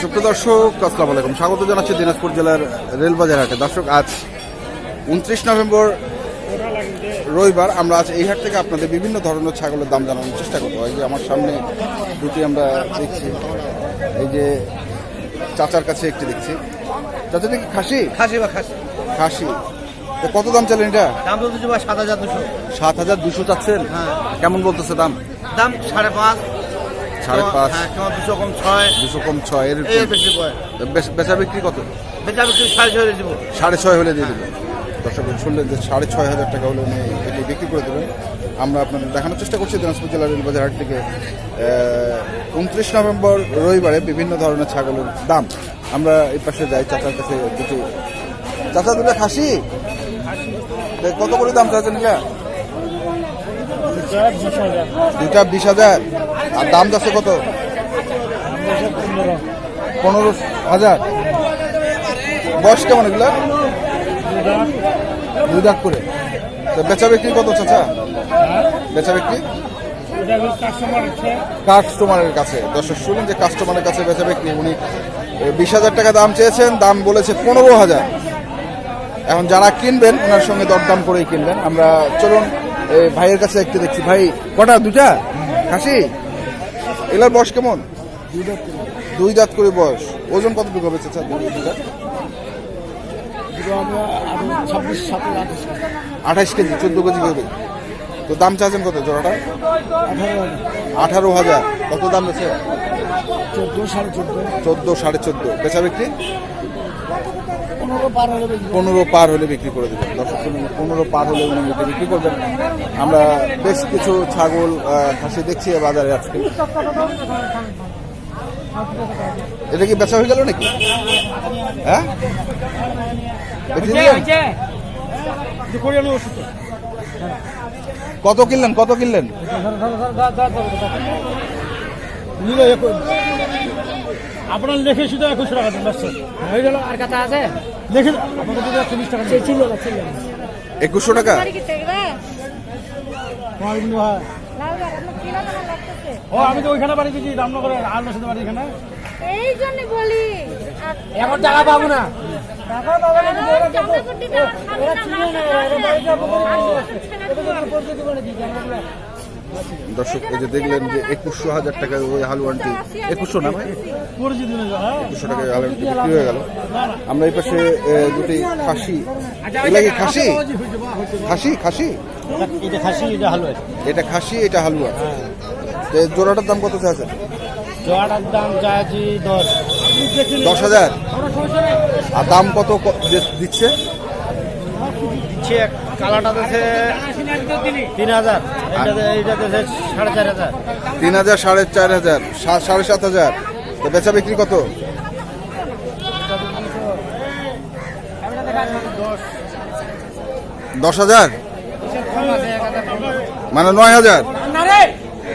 সুপ্রিয় দর্শক আসসালামু আলাইকুম। স্বাগত জানাচ্ছি দিনাজপুর জেলার রেলবাজার হাটে। দর্শক আজ উনত্রিশ নভেম্বর রবিবার আমরা আজ এই হাট থেকে আপনাদের বিভিন্ন ধরনের ছাগলের দাম জানানোর চেষ্টা করব। এই যে আমার সামনে দুটি আমরা দেখছি। এই যে চাচার কাছে একটি দেখছি। চাচা দেখি খাসি? খাসি বা খাসি। খাসি। তো কত দাম চালেন এটা? দাম তো বা সাত হাজার দুশো। সাত হাজার দুশো চাচ্ছেন? হ্যাঁ। কেমন বলতেছে দাম? দাম সাড়ে পাঁচ। সাড়ে পাঁচ। হ্যাঁ দুশো কম ছয়। দুশো কম ছয় এর বেচ- বিক্রি কত? বেচা বিক্রি সাড়ে ছয় দেবো। সাড়ে ছয় হলে দিয়ে দেবেন। দর্শক শুনলেন যে সাড়ে ছয় হাজার টাকা হলে উনি এটি বিক্রি করে দেবেন। আমরা আপনাদের দেখানোর চেষ্টা করছি দিনাজপুর জেলার রেলবাজার হাট থেকে। উনত্রিশ নভেম্বর রবিবারে বিভিন্ন ধরনের ছাগলের দাম। আমরা এই পাশে যাই চাচার কাছে দুটি। চাচা দুটো খাসি? কত করে দাম চাচ্ছেন এটা? দুটা বিশ হাজার। আর দাম যাচ্ছে কত? পনেরো হাজার। বয়স কেমন এগুলো? দুই দাঁত করে। তো বেচা বিক্রি কত চাচা? বেচা বিক্রি? কাস্টমারের কাছে। দর্শক, শুনুন যে কাস্টমারের কাছে বেচা বিক্রি। উনি বিশ হাজার টাকা দাম চেয়েছেন, দাম বলেছে পনেরো হাজার। এখন যারা কিনবেন, ওনার সঙ্গে দরদাম করেই কিনবেন। আমরা, চলুন ভাইয়ের কাছে একটু দেখছি। ভাই, কটা? দুটা খাসি? এগুলার বয়স কেমন? দুই দাঁত করে বয়স। ওজন কতটুকু হবে আঠাইশ কেজি, চোদ্দ কেজি হবে। তো দাম চাচ্ছেন কত জোড়াটা? আঠারো হাজার। কত দাম আছে চোদ্দ সাড়ে চোদ্দ। চোদ্দ সাড়ে চোদ্দ। বেচা বিক্রি? পনেরো পার হলে বিক্রি করে দেবেন। দর্শক পনেরো পার হলে উনি এটা বিক্রি করবেন। আমরা বেশ কিছু ছাগল খাসি দেখছি বাজারে আজকে। এটা কি বেচা হয়ে গেল নাকি? হ্যাঁ? কত কিনলেন কত কিনলেন? একুশ। আপনার লেখে শুধু একুশশো টাকা দেন ব্যস্ত হয়ে গেল আর কাছে আছে? লেখে যদি চল্লিশ টাকা ছিল না ছিল। একুশশো টাকা? ও আমি তো ওইখানে বাড়ি দিয়েছি রামনগরে আলমের সাথে বাড়ি এখানে। এই জন্য বলি। এখন টাকা পাবো না। চাঁদাকুটিটা খাবে না। দর্শক এই যে দেখলেন যে একুশশো হাজার টাকা ওই হালুয়ানটি একুশশো না ভাই? হ্যাঁ একুশশো টাকা হালুয়ানটি বিক্রি হয়ে গেল। আমরা এই পাশে দুটি খাসি। এগুলা কি খাসি? খাসি খাসি? এটা খাসি এটা হালুয়া। এটা খাসি এটা হালুয়া। এই জোড়াটার দাম কত আছে জোয়াটার দাম চাইছি দশ। দশ হাজার? আর দাম কত দিচ্ছে? দিচ্ছে কালাটা দিচ্ছে তিন হাজার। এইটাতে সাড়ে চার হাজার। তিন হাজার সাড়ে চার হাজার সা- সাড়ে সাত হাজার। তো বেচা বিক্রি কত? দশ হাজার? মানে নয় হাজার?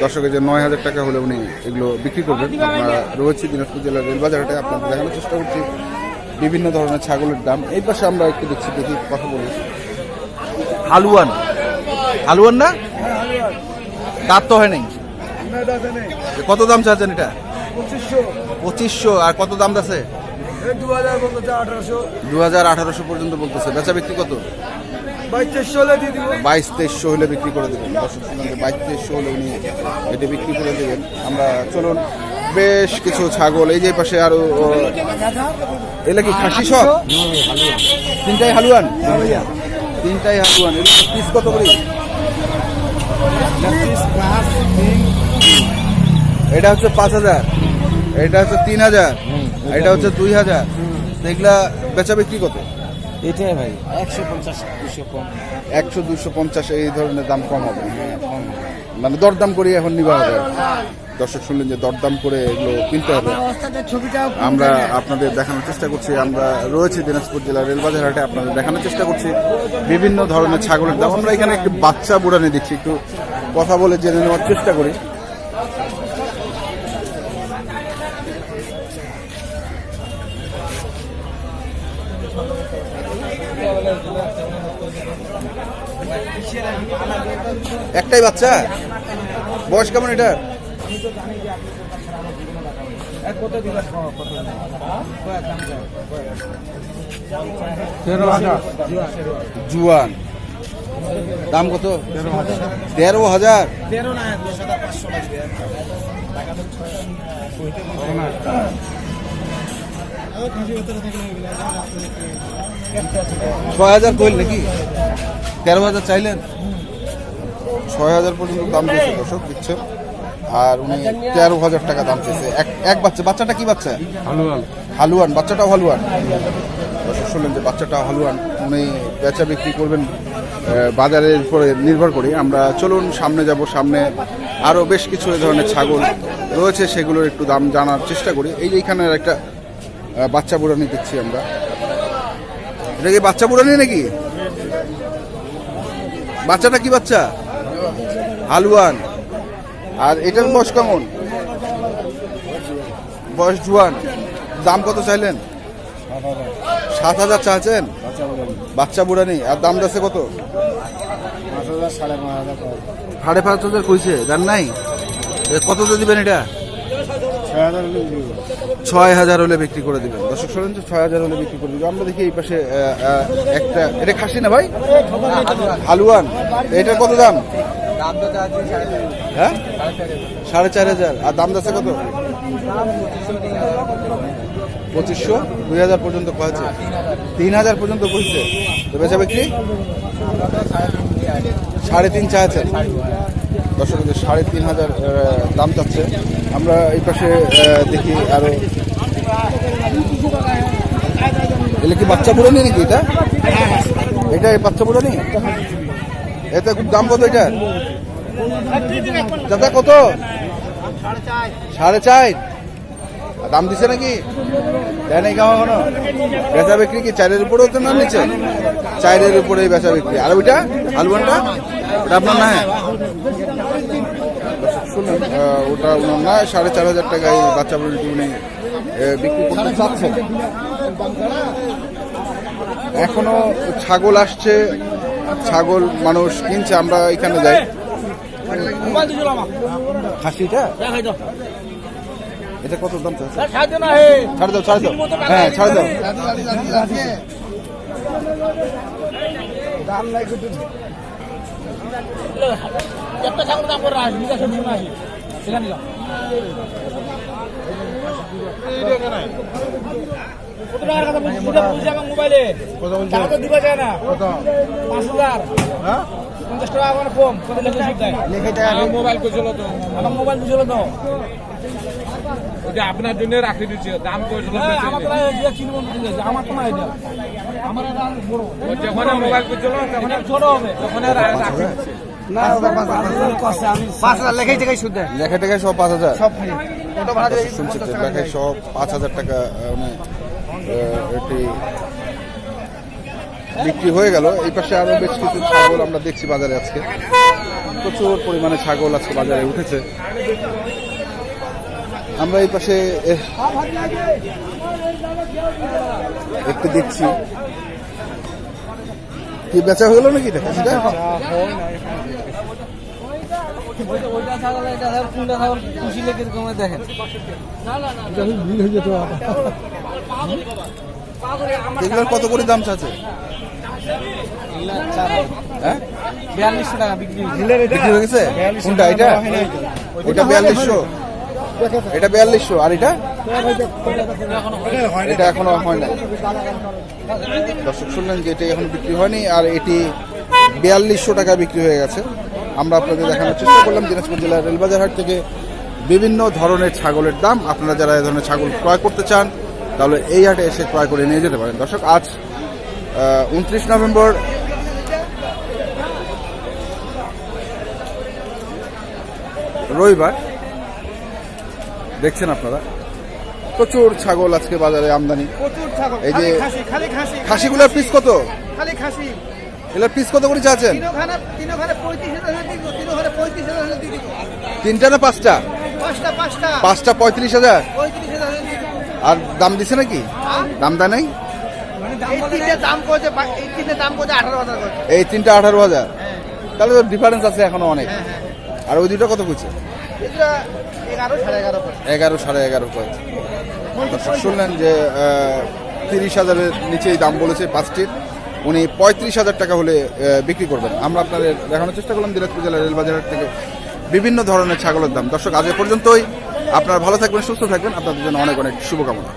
দর্শকের যে নয় হাজার টাকা হলে উনি এগুলো বিক্রি করবেন। আমরা রয়েছি দিনাজপুর জেলার রেলবাজারহাটে। আপনাদের দেখানোর চেষ্টা করছি। বিভিন্ন ধরনের ছাগলের দাম। এই পাশে আমরা একটু দেখছি দেখি কথা বলি। হালুয়ান। হালুয়ান না? দাঁত তো হয় নাই। কত দাম চাচ্ছেন এটা? পঁচিশশো। আর কত দাম আছে? দু হাজার আঠারোশো। পর্যন্ত বলতেছে। বেচা বিক্রি কত? বাইশ তেইশশো হলে বিক্রি করে দেবেন। বাইশ তেইশশো হলে উনি এটা বিক্রি করে দেবেন। আমরা চলুন বেশ কিছু ছাগল। এই যে পাশে আরও ও, এগুলা কি খাসি সব? তিনটাই হালুয়ান? তিনটাই হালুয়ান। এগুলো পিস কত করে? এটা হচ্ছে পাঁচ হাজার। এটা হচ্ছে তিন হাজার। এটা হচ্ছে দুই হাজার। দেখলা এগুলা বেচা বিক্রি কত? এটাই ভাই। একশো পঞ্চাশ দুশো কম। একশো দুশো পঞ্চাশ এই ধরনের দাম কম হবে। মানে দরদাম করি এখন নিবা হবে। দর্শক শুনলেন যে দরদাম করে এগুলো কিনতে হবে। আমরা আপনাদের দেখানোর চেষ্টা করছি। আমরা রয়েছি দিনাজপুর জেলার রেলবাজার হাটে আপনাদের দেখানোর চেষ্টা করছি। বিভিন্ন ধরনের ছাগলের দাম। আমরা এখানে একটু বাচ্চা বুড়ানি দিচ্ছি একটু কথা বলে জেনে নেওয়ার চেষ্টা করি। একটাই বাচ্চা? বয়স কেমন এটা জুয়ান দাম কত? তেরো হাজার। ছয় হাজার কইল নাকি? তেরো হাজার চাইলেন? ছয় হাজার পর্যন্ত দাম দিয়েছে দর্শক দিচ্ছে আর উনি তেরো হাজার টাকা দাম চেয়েছে এক এক বাচ্চা বাচ্চাটা কি বাচ্চা? হালুয়ান। হালুয়ান বাচ্চাটাও হালুয়ান। শুনলেন যে বাচ্চাটা হালুয়ান উনি বেচা বিক্রি করবেন বাজারের উপরে নির্ভর করে। আমরা চলুন সামনে যাব সামনে আরও বেশ কিছু এই ধরনের ছাগল রয়েছে সেগুলোর একটু দাম জানার চেষ্টা করি। এই এইখানের একটা বাচ্চা বুড়ানি দিচ্ছি আমরা। এটা কি বাচ্চা বুড়ানি নাকি? বাচ্চাটা কি বাচ্চা? হালুয়ান। আর এটার বয়স কেমন? বয়স জুয়ান। দাম কত চাইলেন? সাত হাজার চাচ্ছেন বাচ্চা বুড়ানি আর দাম যাচ্ছে কত? সাড়ে পাঁচ হাজার কইছে। দাম নাই? কত দিবেন এটা? ছয় হাজার হলে বিক্রি করে দিবেন। দর্শক শোনেন যে ছয় হাজার হলে বিক্রি করে দিবেন। আমরা দেখি এই পাশে একটা এটা খাসি না ভাই? হালুয়ান এটার কত দাম? হ্যাঁ? সাড়ে চার হাজার। আর দাম যাচ্ছে কত? পঁচিশশো দুই হাজার পর্যন্ত কয়েছে। তিন হাজার। পর্যন্ত কইছে তো বেচা বিক্রি? সাড়ে তিন চাইছে। দর্শক যে সাড়ে তিন হাজার দাম চাচ্ছে। আমরা এই পাশে দেখি আরও। এলে কি বাচ্চা বুড়ো নেই নাকি এটা? এটা বাচ্চা বুড়ো নেই এটা খুব দাম কত এটা দাদা, কত? সাড়ে চার। দাম দিছে নাকি? দেয় নাই কেমন বেচা বিক্রি কি চারের উপরে তো নাম নিচ্ছে চারের উপরে বেচা বিক্রি। আর ওইটা? আলুয়ানটা ওটা আপনার না শুনুন ওটা ওনার না, সাড়ে চার হাজার টাকা টাকায় বাচ্চা বলে উনি বিক্রি করতে চাচ্ছেন। এখনও ছাগল আসছে, ছাগল মানুষ কিনছে, আমরা এখানে যাই। খাসিটা? এটা কত দাম ছাড় দাও ছাড় দাও হ্যাঁ ছাড় দাও। একটা ছাগল দাম করে আসি বিকাশ নিয়ে আসি সেখানে যাও। কত মোবাইলে? টাকা তো দিবা যায় না। পাঁচ হাজার। পঞ্চাশ টাকা আমার কম কত লেখে আমার মোবাইল করছিল তো। আমার মোবাইল বুঝলো তো। ওটা আপনার জন্য রাখি দিচ্ছে। দাম করছিল হ্যাঁ, আমার তো নাই, চিনি বন্ধু ঠিক আছে। আমার তো নাই এটা আমার বড়। যখন মোবাইল তখন ছোট হবে। তখন রাখি দিচ্ছে। লেখা টেখায় সব পাঁচ হাজার। শুনছি লেখায় সব পাঁচ হাজার টাকা মানে এটি বিক্রি হয়ে গেল। এই পাশে আরও বেশ কিছু ছাগল আমরা দেখছি বাজারে আজকে। প্রচুর পরিমাণে ছাগল আজকে বাজারে উঠেছে। আমরা এই পাশে একটু দেখছি। কি বেচা গেল নাকি কমে দেখেন কত করে দাম চাচ্ছে? হ্যাঁ বিক্রি হয়ে গেছে? এটা? বিয়াল্লিশশো। এটা বিয়াল্লিশশো। আর এটা? হয় না দর্শক শুনলেন যে এটা এখন বিক্রি হয়নি, আর এটি বিয়াল্লিশশো টাকা বিক্রি হয়ে গেছে। আমরা আপনাদের দেখানোর চেষ্টা করলাম দিনাজপুর জেলার রেলবাজার হাট থেকে বিভিন্ন ধরনের ছাগলের দাম। আপনারা যারা এই ধরনের ছাগল ক্রয় করতে চান, তাহলে এই হাটে এসে ক্রয় করে নিয়ে যেতে পারেন। দর্শক, আজ উনত্রিশ নভেম্বর। রবিবার। দেখছেন আপনারা? প্রচুর ছাগল আজকে বাজারে আমদানি। প্রচুর ছাগল এই যে- খাসিগুলোর পিস কত? খালি খাসি। এগুলোর পিস কত করে চাচ্ছেন? তিনটা না পাঁচটা? পাঁচটা পঁয়ত্রিশ হাজার? আর দাম দিছে নাকি? দাম দেয় নাই? এই তিনটে দাম করছে এই তিনটে দাম করছে আঠারো হাজার এই তিনটা আঠারো হাজার? তাহলে তো ডিফারেন্স আছে এখনও অনেক। আর ওই দুটো কত করছে এগারো সাড়ে এগারো করে এগারো সাড়ে এগারো কয় শুনলেন যে তিরিশ হাজারের নিচেই দাম বলেছে পাঁচটির। উনি পঁয়ত্রিশ হাজার টাকা হলে বিক্রি করবেন। আমরা আপনাদের দেখানোর চেষ্টা করলাম দিনাজপুর জেলার রেলবাজার থেকে বিভিন্ন ধরনের ছাগলের দাম। দর্শক আজ পর্যন্তই। আপনারা ভালো থাকবেন সুস্থ থাকবেন। আপনাদের জন্য অনেক অনেক শুভকামনা।